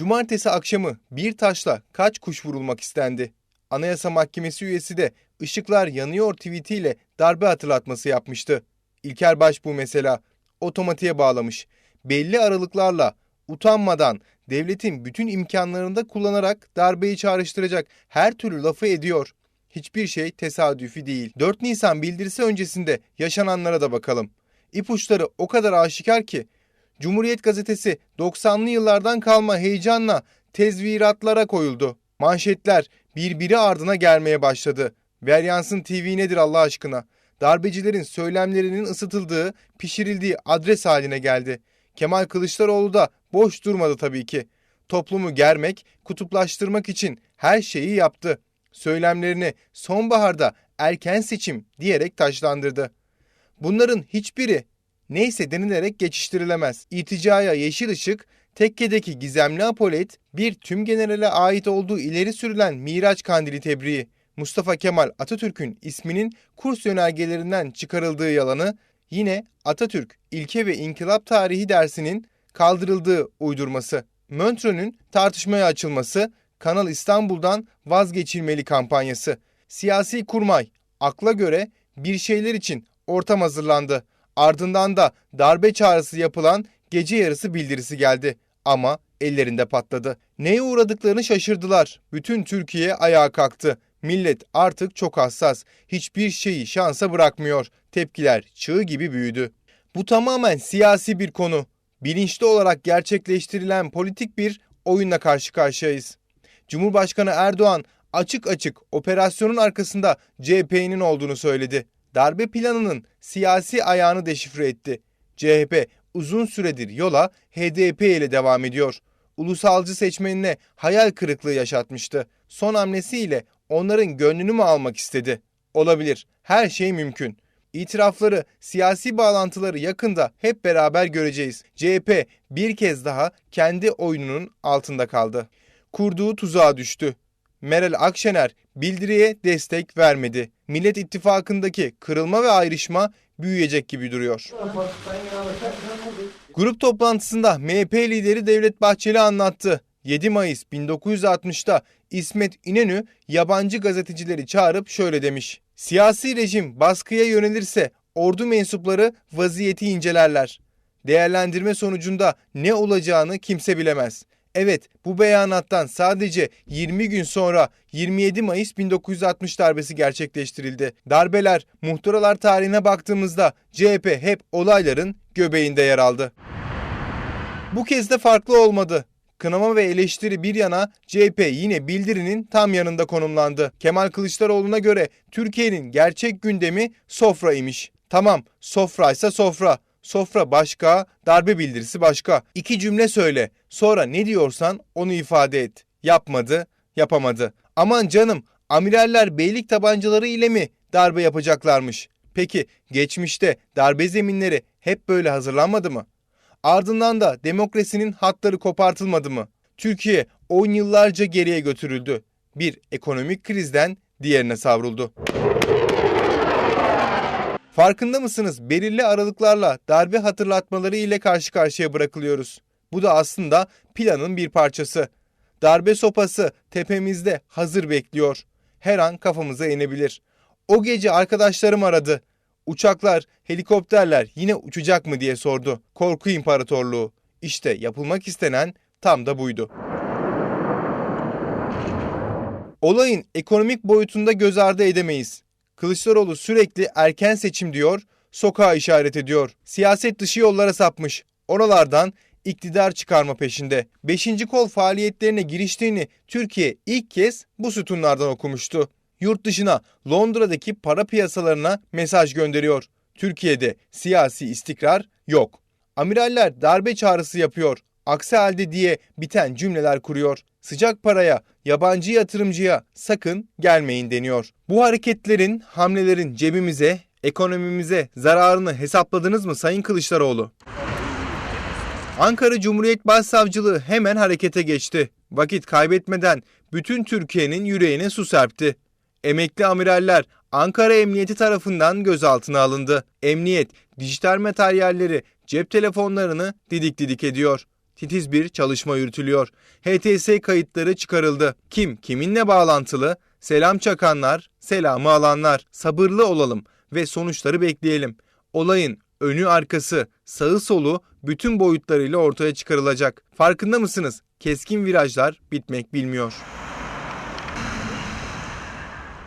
Cumartesi akşamı bir taşla kaç kuş vurulmak istendi? Anayasa Mahkemesi üyesi de ışıklar yanıyor tweetiyle darbe hatırlatması yapmıştı. İlker Başbuğ mesela otomatiğe bağlamış. Belli aralıklarla utanmadan devletin bütün imkanlarını da kullanarak darbeyi çağrıştıracak her türlü lafı ediyor. Hiçbir şey tesadüfi değil. 4 Nisan bildirisi öncesinde yaşananlara da bakalım. İpuçları o kadar aşikar ki Cumhuriyet gazetesi 90'lı yıllardan kalma heyecanla tezviratlara koyuldu. Manşetler birbiri ardına gelmeye başladı. Veryansın TV nedir Allah aşkına? Darbecilerin söylemlerinin ısıtıldığı, pişirildiği adres haline geldi. Kemal Kılıçdaroğlu da boş durmadı tabii ki. Toplumu germek, kutuplaştırmak için her şeyi yaptı. Söylemlerini sonbaharda erken seçim diyerek taşlandırdı. Bunların hiçbiri neyse denilerek geçiştirilemez. İrticaya yeşil ışık, tekkedeki gizemli apolet, bir tüm generale ait olduğu ileri sürülen Miraç Kandili tebriği, Mustafa Kemal Atatürk'ün isminin kurs yönergelerinden çıkarıldığı yalanı, yine Atatürk ilke ve inkılap tarihi dersinin kaldırıldığı uydurması, Montreux'ün tartışmaya açılması, Kanal İstanbul'dan vazgeçilmeli kampanyası, siyasi kurmay, akla göre bir şeyler için ortam hazırlandı. Ardından da darbe çağrısı yapılan gece yarısı bildirisi geldi. Ama ellerinde patladı. Neye uğradıklarını şaşırdılar. Bütün Türkiye ayağa kalktı. Millet artık çok hassas. Hiçbir şeyi şansa bırakmıyor. Tepkiler çığ gibi büyüdü. Bu tamamen siyasi bir konu. Bilinçli olarak gerçekleştirilen politik bir oyunla karşı karşıyayız. Cumhurbaşkanı Erdoğan açık açık operasyonun arkasında CHP'nin olduğunu söyledi. Darbe planının siyasi ayağını deşifre etti. CHP uzun süredir yola HDP ile devam ediyor. Ulusalcı seçmenine hayal kırıklığı yaşatmıştı. Son hamlesiyle onların gönlünü mü almak istedi? Olabilir. Her şey mümkün. İtirafları, siyasi bağlantıları yakında hep beraber göreceğiz. CHP bir kez daha kendi oyununun altında kaldı. Kurduğu tuzağa düştü. Meral Akşener bildiriye destek vermedi. Millet İttifakı'ndaki kırılma ve ayrışma büyüyecek gibi duruyor. Grup toplantısında MHP lideri Devlet Bahçeli anlattı. 7 Mayıs 1960'ta İsmet İnönü yabancı gazetecileri çağırıp şöyle demiş. Siyasi rejim baskıya yönelirse ordu mensupları vaziyeti incelerler. Değerlendirme sonucunda ne olacağını kimse bilemez. Evet bu beyanattan sadece 20 gün sonra 27 Mayıs 1960 darbesi gerçekleştirildi. Darbeler, muhtıralar tarihine baktığımızda CHP hep olayların göbeğinde yer aldı. Bu kez de farklı olmadı. Kınama ve eleştiri bir yana CHP yine bildirinin tam yanında konumlandı. Kemal Kılıçdaroğlu'na göre Türkiye'nin gerçek gündemi sofra imiş. Tamam sofra ise sofra. Sofra başka, darbe bildirisi başka. İki cümle söyle. Sonra ne diyorsan onu ifade et. Yapmadı, yapamadı. Aman canım, amiraller beylik tabancaları ile mi darbe yapacaklarmış? Peki geçmişte darbe zeminleri hep böyle hazırlanmadı mı? Ardından da demokrasinin hatları kopartılmadı mı? Türkiye 10 yıllarca geriye götürüldü. Bir ekonomik krizden diğerine savruldu. Farkında mısınız? Belirli aralıklarla darbe hatırlatmaları ile karşı karşıya bırakılıyoruz. Bu da aslında planın bir parçası. Darbe sopası tepemizde hazır bekliyor. Her an kafamıza inebilir. O gece arkadaşlarım aradı. Uçaklar, helikopterler yine uçacak mı diye sordu. Korku İmparatorluğu. İşte yapılmak istenen tam da buydu. Olayın ekonomik boyutunda göz ardı edemeyiz. Kılıçdaroğlu sürekli erken seçim diyor, sokağa işaret ediyor. Siyaset dışı yollara sapmış. Oralardan iktidar çıkarma peşinde. Beşinci kol faaliyetlerine giriştiğini Türkiye ilk kez bu sütunlardan okumuştu. Yurt dışına Londra'daki para piyasalarına mesaj gönderiyor. Türkiye'de siyasi istikrar yok. Amiraller darbe çağrısı yapıyor. Aksi halde diye biten cümleler kuruyor. Sıcak paraya, yabancı yatırımcıya sakın gelmeyin deniyor. Bu hareketlerin, hamlelerin cebimize, ekonomimize zararını hesapladınız mı Sayın Kılıçdaroğlu? Ankara Cumhuriyet Başsavcılığı hemen harekete geçti. Vakit kaybetmeden bütün Türkiye'nin yüreğine su serpti. Emekli amiraller Ankara Emniyeti tarafından gözaltına alındı. Emniyet dijital materyalleri, cep telefonlarını didik didik ediyor. Titiz bir çalışma yürütülüyor. HTS kayıtları çıkarıldı. Kim kiminle bağlantılı? Selam çakanlar, selamı alanlar. Sabırlı olalım ve sonuçları bekleyelim. Olayın önü arkası, sağı solu bütün boyutlarıyla ortaya çıkarılacak. Farkında mısınız? Keskin virajlar bitmek bilmiyor.